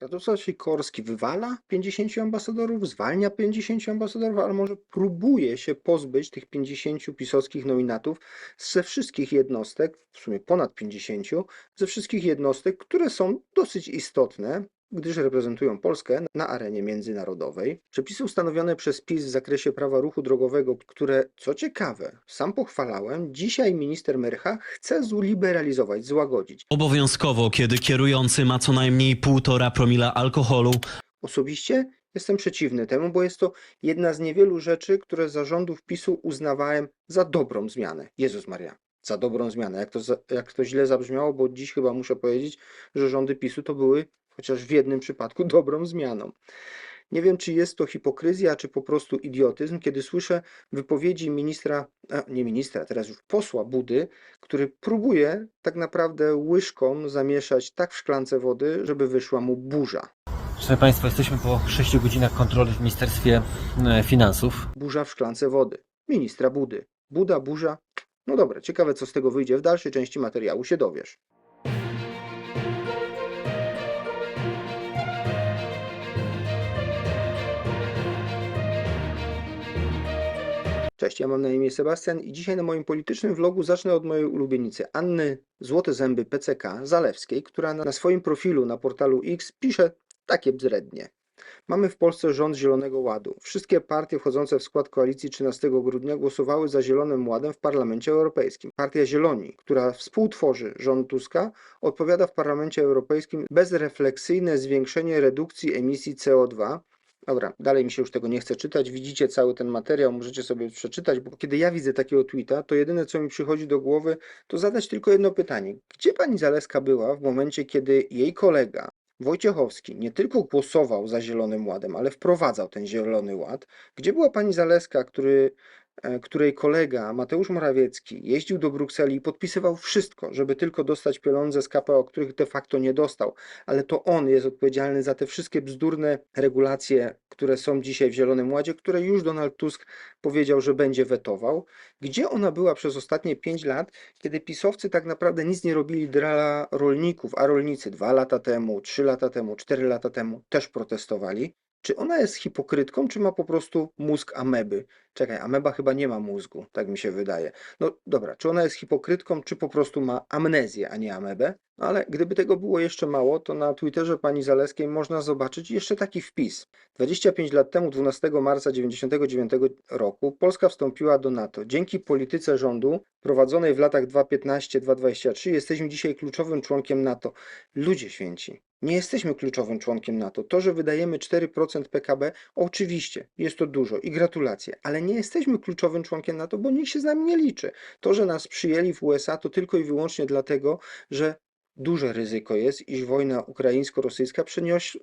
Radosław Sikorski wywala 50 ambasadorów, zwalnia 50 ambasadorów, ale może próbuje się pozbyć tych 50 pisowskich nominatów ze wszystkich jednostek, w sumie ponad 50, ze wszystkich jednostek, które są dosyć istotne, gdyż reprezentują Polskę na arenie międzynarodowej. Przepisy ustanowione przez PiS w zakresie prawa ruchu drogowego, które, co ciekawe, sam pochwalałem, dzisiaj minister Mercha chce zliberalizować, złagodzić. Obowiązkowo, kiedy kierujący ma co najmniej 1,5 promila alkoholu, Osobiście jestem przeciwny temu, bo jest to jedna z niewielu rzeczy, które za rządów PiSu uznawałem za dobrą zmianę. Jezus Maria, za dobrą zmianę. Jak to, jak to źle zabrzmiało, bo dziś chyba muszę powiedzieć, że rządy PiSu to były chociaż w jednym przypadku dobrą zmianą. Nie wiem, czy jest to hipokryzja, czy po prostu idiotyzm, kiedy słyszę wypowiedzi ministra, a nie ministra, teraz już posła Budy, który próbuje tak naprawdę łyżką zamieszać tak w szklance wody, żeby wyszła mu burza. Szanowni Państwo, jesteśmy po 6 godzinach kontroli w Ministerstwie e, Finansów. burza w szklance wody. Ministra Budy. Buda, burza. No dobra, ciekawe co z tego wyjdzie. W dalszej części materiału się dowiesz. Cześć, ja mam na imię Sebastian i dzisiaj na moim politycznym vlogu zacznę od mojej ulubienicy Anny Złote Zęby PCK Zalewskiej, która na swoim profilu na portalu X pisze takie bzdrednie. Mamy w Polsce rząd Zielonego Ładu. Wszystkie partie wchodzące w skład koalicji 13 grudnia głosowały za Zielonym Ładem w Parlamencie Europejskim. Partia Zieloni, która współtworzy rząd Tuska, odpowiada w Parlamencie Europejskim bezrefleksyjne zwiększenie redukcji emisji CO2. Dobra, dalej mi się już tego nie chce czytać. Widzicie cały ten materiał, możecie sobie przeczytać, bo kiedy ja widzę takiego tweeta, to jedyne co mi przychodzi do głowy, to zadać tylko jedno pytanie. Gdzie pani Zaleska była w momencie, kiedy jej kolega Wojciechowski nie tylko głosował za Zielonym Ładem, ale wprowadzał ten Zielony Ład. Gdzie była pani Zaleska, który, której kolega Mateusz Morawiecki jeździł do Brukseli i podpisywał wszystko, żeby tylko dostać pieniądze z KPO, których de facto nie dostał, ale to on jest odpowiedzialny za te wszystkie bzdurne regulacje, które są dzisiaj w Zielonym Ładzie, które już Donald Tusk powiedział, że będzie wetował. Gdzie ona była przez ostatnie pięć lat, kiedy pisowcy tak naprawdę nic nie robili dla rolników, a rolnicy dwa lata temu, trzy lata temu, cztery lata temu też protestowali. Czy ona jest hipokrytką, czy ma po prostu mózg ameby? Czekaj, ameba chyba nie ma mózgu, tak mi się wydaje. No dobra, czy ona jest hipokrytką, czy po prostu ma amnezję, a nie amebę? No ale gdyby tego było jeszcze mało, to na Twitterze pani Zaleskiej można zobaczyć jeszcze taki wpis. 25 lat temu, 12 marca 1999 roku, Polska wstąpiła do NATO. Dzięki polityce rządu prowadzonej w latach 2015-2023 jesteśmy dzisiaj kluczowym członkiem NATO. Ludzie święci, nie jesteśmy kluczowym członkiem NATO. To, że wydajemy 4% PKB, oczywiście jest to dużo i gratulacje, ale nie jesteśmy kluczowym członkiem NATO, bo nikt się z nami nie liczy. To, że nas przyjęli w USA, to tylko i wyłącznie dlatego, że duże ryzyko jest, iż wojna ukraińsko-rosyjska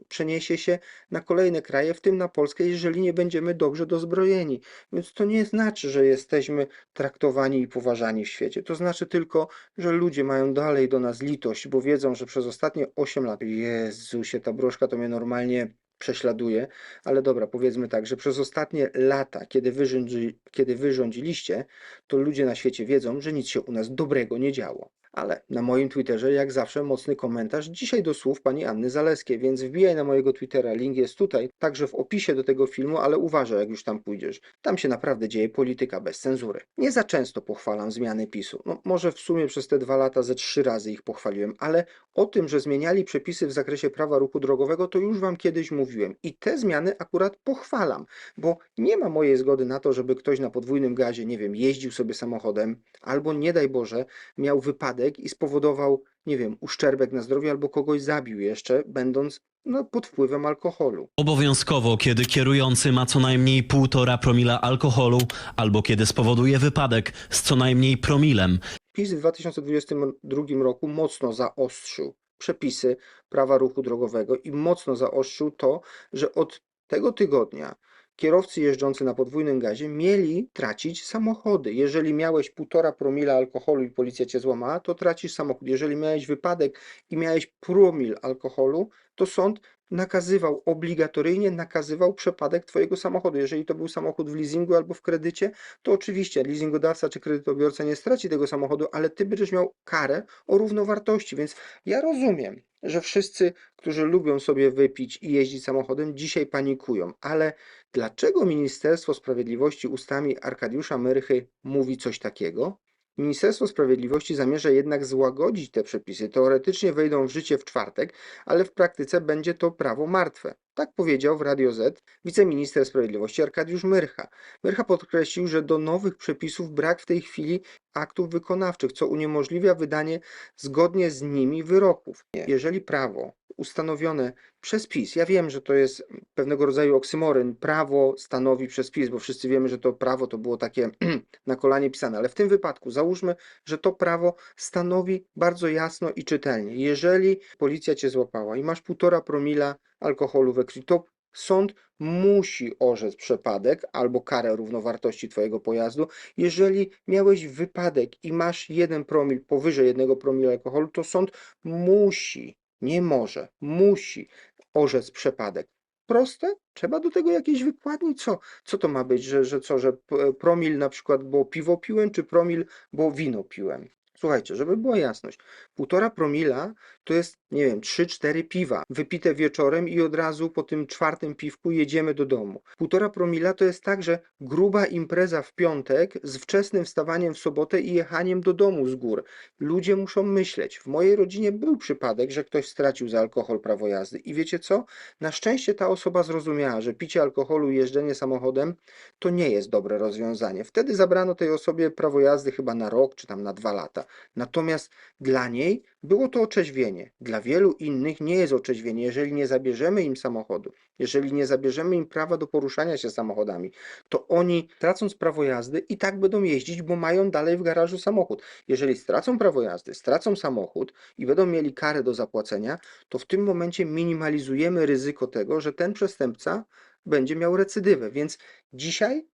przeniesie się na kolejne kraje, w tym na Polskę, jeżeli nie będziemy dobrze dozbrojeni. Więc to nie znaczy, że jesteśmy traktowani i poważani w świecie. To znaczy tylko, że ludzie mają dalej do nas litość, bo wiedzą, że przez ostatnie 8 lat, Jezusie, ta broszka to mnie normalnie prześladuje, ale dobra, powiedzmy tak, że przez ostatnie lata, kiedy wy, rządzi, kiedy wy rządziliście, to ludzie na świecie wiedzą, że nic się u nas dobrego nie działo. Ale na moim Twitterze, jak zawsze, mocny komentarz dzisiaj do słów pani Anny Zaleskiej, więc wbijaj na mojego Twittera, link jest tutaj, także w opisie do tego filmu, ale uważaj, jak już tam pójdziesz. Tam się naprawdę dzieje polityka bez cenzury. Nie za często pochwalam zmiany PiSu. No, może w sumie przez te dwa lata ze trzy razy ich pochwaliłem, ale o tym, że zmieniali przepisy w zakresie prawa ruchu drogowego, to już wam kiedyś mówiłem. I te zmiany akurat pochwalam, bo nie ma mojej zgody na to, żeby ktoś na podwójnym gazie, nie wiem, jeździł sobie samochodem, albo nie daj Boże, miał wypadek i spowodował, nie wiem, uszczerbek na zdrowiu, albo kogoś zabił jeszcze, będąc no, pod wpływem alkoholu. obowiązkowo, kiedy kierujący ma co najmniej 1,5 promila alkoholu albo kiedy spowoduje wypadek z co najmniej promilem, PiS w 2022 roku mocno zaostrzył przepisy prawa ruchu drogowego i mocno zaostrzył to, że od tego tygodnia kierowcy jeżdżący na podwójnym gazie mieli tracić samochody. Jeżeli miałeś 1,5 promila alkoholu i policja cię złamała, to tracisz samochód. Jeżeli miałeś wypadek i miałeś promil alkoholu, to sąd nakazywał, obligatoryjnie nakazywał przepadek Twojego samochodu. Jeżeli to był samochód w leasingu albo w kredycie, to oczywiście leasingodawca czy kredytobiorca nie straci tego samochodu, ale Ty będziesz miał karę o równowartości. Więc ja rozumiem, że wszyscy, którzy lubią sobie wypić i jeździć samochodem, dzisiaj panikują, ale dlaczego Ministerstwo Sprawiedliwości ustami Arkadiusza Myrchy mówi coś takiego? Ministerstwo Sprawiedliwości zamierza jednak złagodzić te przepisy. Teoretycznie wejdą w życie w czwartek, ale w praktyce będzie to prawo martwe. Tak powiedział w Radio Z wiceminister sprawiedliwości Arkadiusz Myrcha. Myrcha podkreślił, że do nowych przepisów brak w tej chwili aktów wykonawczych, co uniemożliwia wydanie zgodnie z nimi wyroków. Jeżeli prawo ustanowione przez PiS, ja wiem, że to jest pewnego rodzaju oksymoryn, prawo stanowi przez PiS, bo wszyscy wiemy, że to prawo to było takie na kolanie pisane, ale w tym wypadku załóżmy, że to prawo stanowi bardzo jasno i czytelnie. Jeżeli policja cię złapała i masz półtora promila alkoholu we krwi, to sąd musi orzec przepadek albo karę równowartości twojego pojazdu. Jeżeli miałeś wypadek i masz jeden promil powyżej jednego promila alkoholu, to sąd musi, nie może, musi orzec przepadek. Proste? Trzeba do tego jakieś wykładni? Co, co to ma być, że, że co, że promil na przykład, bo piwo piłem, czy promil, bo wino piłem? Słuchajcie, żeby była jasność, półtora promila to jest, nie wiem, 3-4 piwa wypite wieczorem i od razu po tym czwartym piwku jedziemy do domu. Półtora promila to jest także gruba impreza w piątek z wczesnym wstawaniem w sobotę i jechaniem do domu z gór. Ludzie muszą myśleć. W mojej rodzinie był przypadek, że ktoś stracił za alkohol prawo jazdy i wiecie co? Na szczęście ta osoba zrozumiała, że picie alkoholu i jeżdżenie samochodem to nie jest dobre rozwiązanie. Wtedy zabrano tej osobie prawo jazdy chyba na rok czy tam na dwa lata. Natomiast dla niej było to otrzeźwienie. Dla wielu innych nie jest otrzeźwienie, jeżeli nie zabierzemy im samochodu, jeżeli nie zabierzemy im prawa do poruszania się samochodami, to oni tracąc prawo jazdy i tak będą jeździć, bo mają dalej w garażu samochód. Jeżeli stracą prawo jazdy, stracą samochód i będą mieli karę do zapłacenia, to w tym momencie minimalizujemy ryzyko tego, że ten przestępca będzie miał recydywę. Więc dzisiaj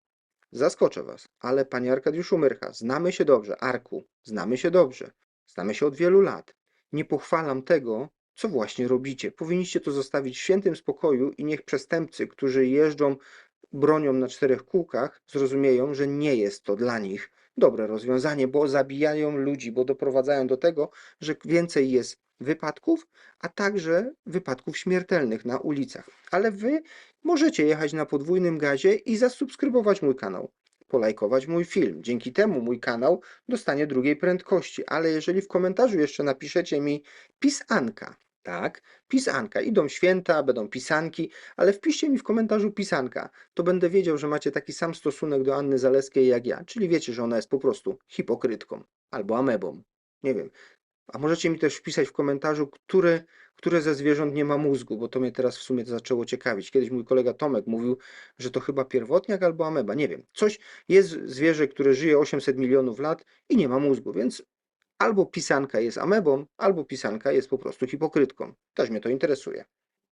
Zaskoczę Was, ale panie Arkadiuszu Myrcha, znamy się dobrze, Arku, znamy się dobrze, znamy się od wielu lat. Nie pochwalam tego, co właśnie robicie. Powinniście to zostawić w świętym spokoju i niech przestępcy, którzy jeżdżą bronią na czterech kółkach, zrozumieją, że nie jest to dla nich dobre rozwiązanie, bo zabijają ludzi, bo doprowadzają do tego, że więcej jest wypadków, a także wypadków śmiertelnych na ulicach. Ale wy możecie jechać na podwójnym gazie i zasubskrybować mój kanał, polajkować mój film. Dzięki temu mój kanał dostanie drugiej prędkości. Ale jeżeli w komentarzu jeszcze napiszecie mi pisanka, tak, pisanka, idą święta, będą pisanki, ale wpiszcie mi w komentarzu pisanka, to będę wiedział, że macie taki sam stosunek do Anny Zaleskiej jak ja, czyli wiecie, że ona jest po prostu hipokrytką albo amebą. Nie wiem. A możecie mi też wpisać w komentarzu, które, które ze zwierząt nie ma mózgu, bo to mnie teraz w sumie zaczęło ciekawić. Kiedyś mój kolega Tomek mówił, że to chyba pierwotniak albo ameba, nie wiem. Coś jest zwierzę, które żyje 800 milionów lat i nie ma mózgu, więc albo pisanka jest amebą, albo pisanka jest po prostu hipokrytką. Też mnie to interesuje.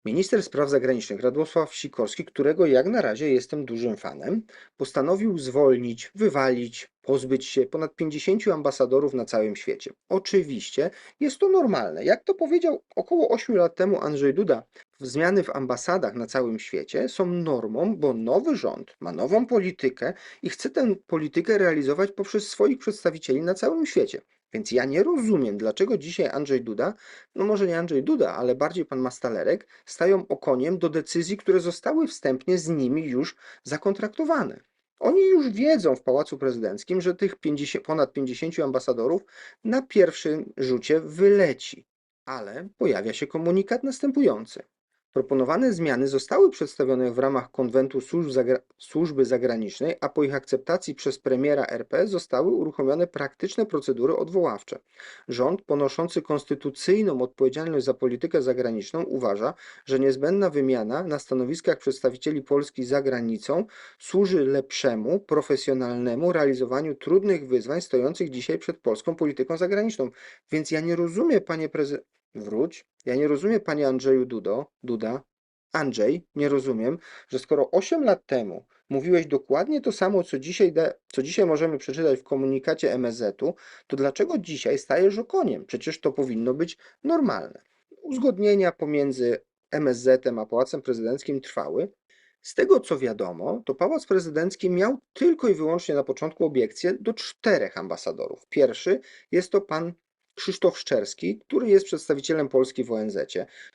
Minister spraw zagranicznych Radosław Sikorski, którego jak na razie jestem dużym fanem, postanowił zwolnić, wywalić, pozbyć się ponad 50 ambasadorów na całym świecie. Oczywiście jest to normalne. Jak to powiedział około 8 lat temu Andrzej Duda, zmiany w ambasadach na całym świecie są normą, bo nowy rząd ma nową politykę i chce tę politykę realizować poprzez swoich przedstawicieli na całym świecie. Więc ja nie rozumiem, dlaczego dzisiaj Andrzej Duda, no może nie Andrzej Duda, ale bardziej pan Mastalerek, stają okoniem do decyzji, które zostały wstępnie z nimi już zakontraktowane. Oni już wiedzą w Pałacu Prezydenckim, że tych 50, ponad 50 ambasadorów na pierwszym rzucie wyleci. Ale pojawia się komunikat następujący. Proponowane zmiany zostały przedstawione w ramach konwentu służb zagra- służby zagranicznej, a po ich akceptacji przez premiera RP zostały uruchomione praktyczne procedury odwoławcze. Rząd ponoszący konstytucyjną odpowiedzialność za politykę zagraniczną uważa, że niezbędna wymiana na stanowiskach przedstawicieli Polski za granicą służy lepszemu, profesjonalnemu realizowaniu trudnych wyzwań stojących dzisiaj przed polską polityką zagraniczną. Więc ja nie rozumiem, panie. Wróć. Ja nie rozumiem, panie Andrzeju Dudo, Duda, Andrzej, nie rozumiem, że skoro 8 lat temu mówiłeś dokładnie to samo, co dzisiaj, co dzisiaj możemy przeczytać w komunikacie MSZ-u, to dlaczego dzisiaj stajesz okoniem? Przecież to powinno być normalne. Uzgodnienia pomiędzy MSZ-em a Pałacem Prezydenckim trwały, z tego co wiadomo, to Pałac Prezydencki miał tylko i wyłącznie na początku obiekcje do czterech ambasadorów. Pierwszy jest to pan Krzysztof Szczerski, który jest przedstawicielem Polski w ONZ.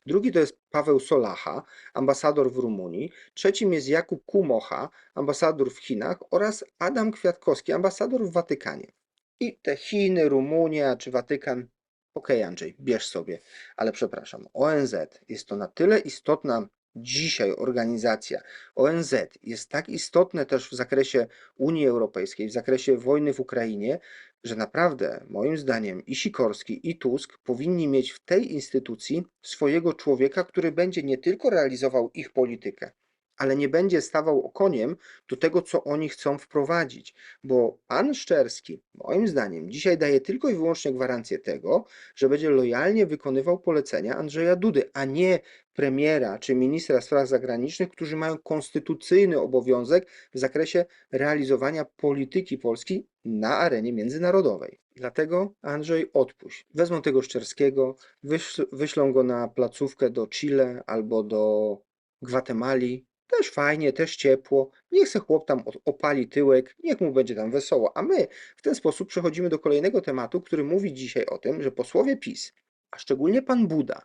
Drugi to jest Paweł Solacha, ambasador w Rumunii. Trzecim jest Jakub Kumocha, ambasador w Chinach oraz Adam Kwiatkowski, ambasador w Watykanie. I te Chiny, Rumunia czy Watykan, okej Andrzej, bierz sobie, ale przepraszam, ONZ jest to na tyle istotna dzisiaj organizacja. ONZ jest tak istotne też w zakresie Unii Europejskiej, w zakresie wojny w Ukrainie, że naprawdę, moim zdaniem, i Sikorski, i Tusk powinni mieć w tej instytucji swojego człowieka, który będzie nie tylko realizował ich politykę, ale nie będzie stawał okoniem do tego, co oni chcą wprowadzić. Bo pan Szczerski, moim zdaniem, dzisiaj daje tylko i wyłącznie gwarancję tego, że będzie lojalnie wykonywał polecenia Andrzeja Dudy, a nie premiera czy ministra spraw zagranicznych, którzy mają konstytucyjny obowiązek w zakresie realizowania polityki Polski na arenie międzynarodowej. Dlatego Andrzej odpuść. Wezmą tego Szczerskiego, wyśl, wyślą go na placówkę do Chile albo do Gwatemali. Też fajnie, też ciepło. Niech se chłop tam opali tyłek, niech mu będzie tam wesoło. A my w ten sposób przechodzimy do kolejnego tematu, który mówi dzisiaj o tym, że posłowie PiS, a szczególnie pan Buda,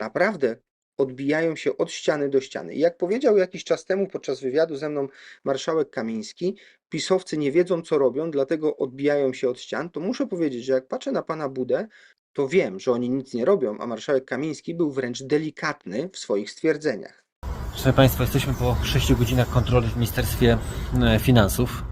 naprawdę odbijają się od ściany do ściany. I jak powiedział jakiś czas temu podczas wywiadu ze mną marszałek Kamiński, pisowcy nie wiedzą, co robią, dlatego odbijają się od ścian, to muszę powiedzieć, że jak patrzę na pana Budę, to wiem, że oni nic nie robią, a marszałek Kamiński był wręcz delikatny w swoich stwierdzeniach. Szanowni Państwo, jesteśmy po 6 godzinach kontroli w Ministerstwie e, Finansów.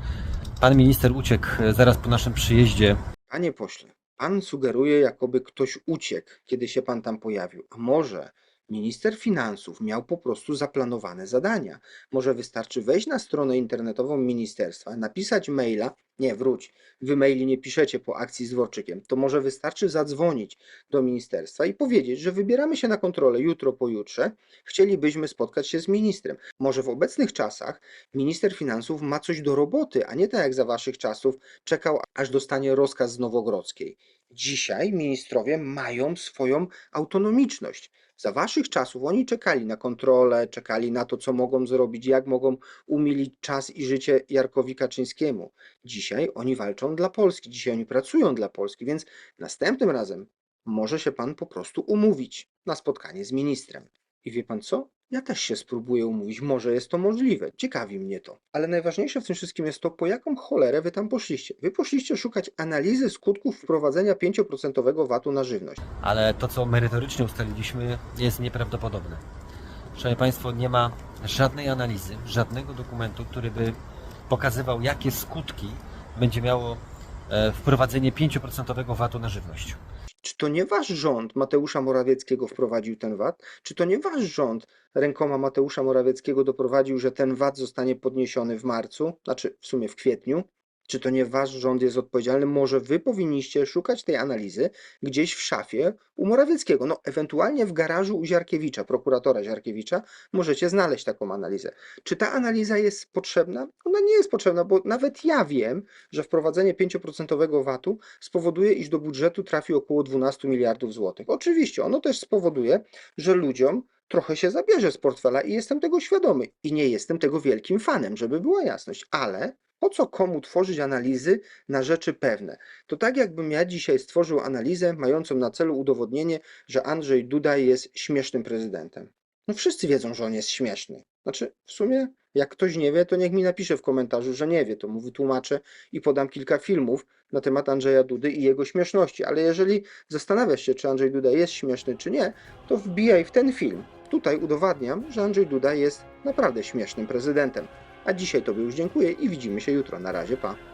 Pan minister uciekł e, zaraz po naszym przyjeździe. Panie pośle, pan sugeruje, jakoby ktoś uciekł, kiedy się pan tam pojawił. A może minister finansów miał po prostu zaplanowane zadania? Może wystarczy wejść na stronę internetową ministerstwa, napisać maila. Nie, wróć. Wy maili nie piszecie po akcji z Dworczykiem. To może wystarczy zadzwonić do ministerstwa i powiedzieć, że wybieramy się na kontrolę jutro, pojutrze. Chcielibyśmy spotkać się z ministrem. Może w obecnych czasach minister finansów ma coś do roboty, a nie tak jak za waszych czasów czekał, aż dostanie rozkaz z Nowogrodzkiej. Dzisiaj ministrowie mają swoją autonomiczność. Za waszych czasów oni czekali na kontrolę, czekali na to, co mogą zrobić, jak mogą umilić czas i życie Jarkowi Kaczyńskiemu. Dzisiaj oni walczą dla Polski, dzisiaj oni pracują dla Polski, więc następnym razem może się pan po prostu umówić na spotkanie z ministrem. I wie pan co? Ja też się spróbuję umówić, może jest to możliwe, ciekawi mnie to. Ale najważniejsze w tym wszystkim jest to, po jaką cholerę wy tam poszliście. Wy poszliście szukać analizy skutków wprowadzenia 5% VAT-u na żywność. ale to, co merytorycznie ustaliliśmy, jest nieprawdopodobne. Szanowni Państwo, nie ma żadnej analizy, żadnego dokumentu, który by pokazywał, jakie skutki będzie miało e, wprowadzenie 5% VAT-u na żywność. Czy to nie wasz rząd Mateusza Morawieckiego wprowadził ten VAT? Czy to nie wasz rząd rękoma Mateusza Morawieckiego doprowadził, że ten VAT zostanie podniesiony w marcu, znaczy w sumie w kwietniu? Czy to nie wasz rząd jest odpowiedzialny? Może wy powinniście szukać tej analizy gdzieś w szafie u Morawieckiego, no ewentualnie w garażu u Ziarkiewicza, prokuratora Ziarkiewicza, możecie znaleźć taką analizę. Czy ta analiza jest potrzebna? Ona nie jest potrzebna, bo nawet ja wiem, że wprowadzenie 5% VAT-u spowoduje, iż do budżetu trafi około 12 miliardów złotych. Oczywiście ono też spowoduje, że ludziom trochę się zabierze z portfela i jestem tego świadomy. I nie jestem tego wielkim fanem, żeby była jasność, ale po co komu tworzyć analizy na rzeczy pewne? To tak jakbym ja dzisiaj stworzył analizę mającą na celu udowodnienie, że Andrzej Duda jest śmiesznym prezydentem. No wszyscy wiedzą, że on jest śmieszny. Znaczy, w sumie, jak ktoś nie wie, to niech mi napisze w komentarzu, że nie wie, to mu wytłumaczę i podam kilka filmów na temat Andrzeja Dudy i jego śmieszności. Ale jeżeli zastanawiasz się, czy Andrzej Duda jest śmieszny, czy nie, to wbijaj w ten film. Tutaj udowadniam, że Andrzej Duda jest naprawdę śmiesznym prezydentem. A dzisiaj Tobie już dziękuję i widzimy się jutro. Na razie, pa.